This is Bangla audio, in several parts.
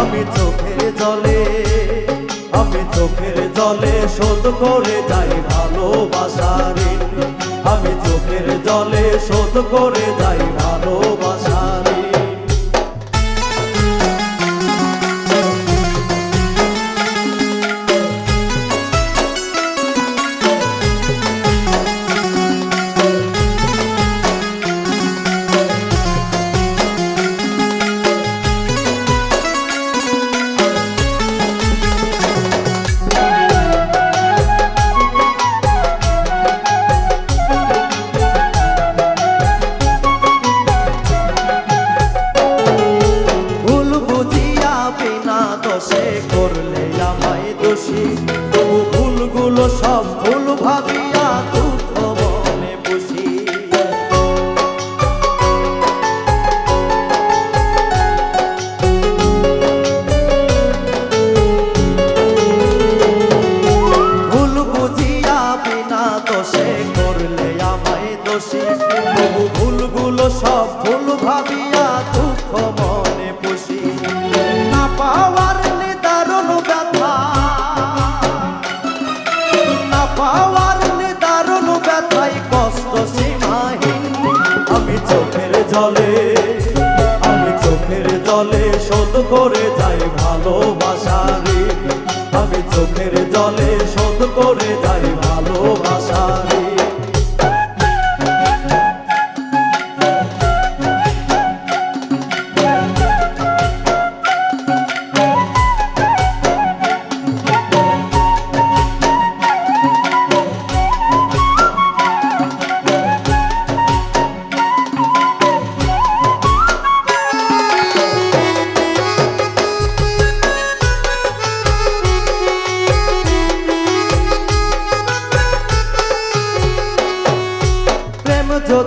আমি চোখের জলে, আমি চোখের জলে শোধ করে যাই ভালোবাসারে আমি চোখের জলে শোধ করে যাই ভালোবাসা তবু ভুলগুলো সব ভুল ভাবিয়া জলে আমি চোখের জলে শোধ করে যাই ভালোবাসারে। আমি চোখের জলে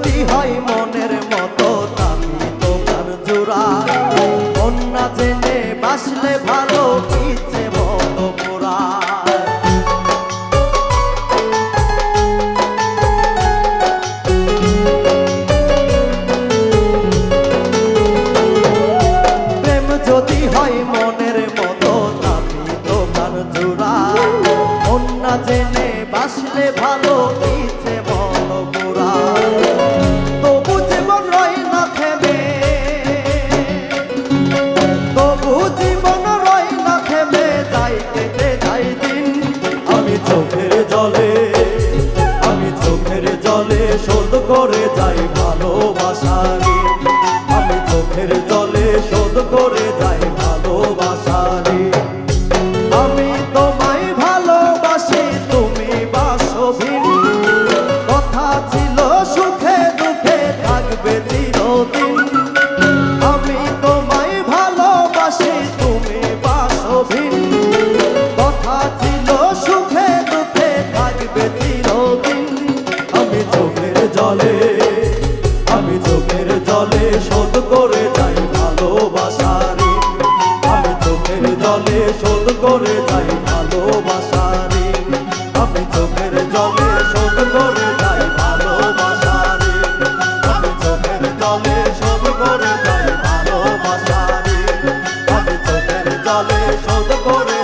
যদি হয় মনের মতো আমি তোমার জোড়া অন্যা জেনে বাসলে ভালো ইচ্ছে মতো পোড়া। প্রেম যদি হয় মনের মতো আমি তোমার জোড়া অন্যা জেনে বাসলে ভালো চোখের জলে, আমি চোখের জলে শোধ করে যাই ভালোবাসারে আমি চোখের জলে শোধ করে যাই শোধ করে যাই ভালোবাসারে আমি চোখের জলে শোধ করে যাই ভালোবাসারে আমি চোখের জলে শোধ করে যাই ভালোবাসারে আমি চোখের জলে শোধ করে